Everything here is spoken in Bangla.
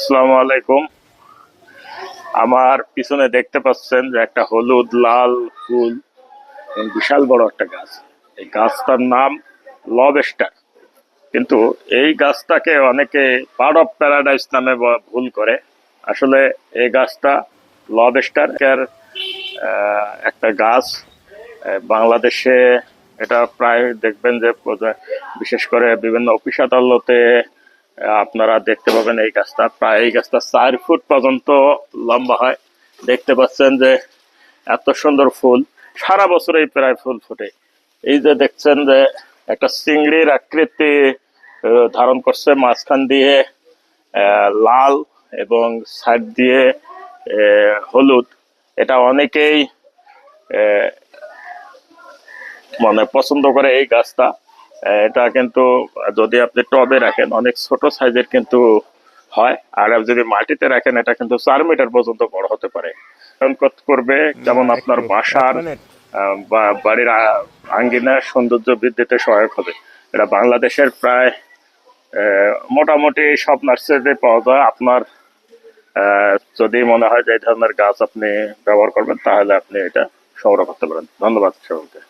আসসালামু আলাইকুম। আমার পিছনে দেখতে পাচ্ছেন যে একটা হলুদ, লাল ফুল বিশাল বড় একটা গাছ। এই গাছটার নাম লবেস্টার। কিন্তু এই গাছটাকে অনেকে পার্ট অফ প্যারাডাইস নামে ভুল করে। আসলে এই গাছটা লবেস্টার এর একটা গাছ। বাংলাদেশে এটা প্রায় দেখবেন যে, বিশেষ করে বিভিন্ন অফিস আদালতে আপনারা দেখতে পাবেন এই গাছটা। প্রায় এই গাছটা চার ফুট পর্যন্ত লম্বা হয়। দেখতে পাচ্ছেন যে এত সুন্দর ফুল। সারা বছরই প্রায় ফুল ফোটে। এই যে দেখছেন যে একটা চিংড়ির আকৃতি ধারণ করছে। মাঝখান দিয়ে লাল এবং সাইড দিয়ে হলুদ। এটা অনেকেই মানে পছন্দ করে এই গাছটা। এটা কিন্তু যদি আপনি টবে রাখেন অনেক ছোট সাইজের কিন্তু হয়। আর যদি মাটিতে রাখেন এটা কিন্তু চার মিটার পর্যন্ত বড় হতে পারে। করবে যেমন আপনার বাসার বা বাড়ির আ- আঙ্গিনার সৌন্দর্য বৃদ্ধিতে সহায়ক হবে। এটা বাংলাদেশের প্রায় আহ, মোটামুটি সব নার্সারিতে পাওয়া যায়। আপনার আহ, যদি মনে হয় যে এই ধরনের গাছ আপনি ব্যবহার করবেন তাহলে আপনি এটা সংগ্রহ করতে পারেন। ধন্যবাদ সবাইকে।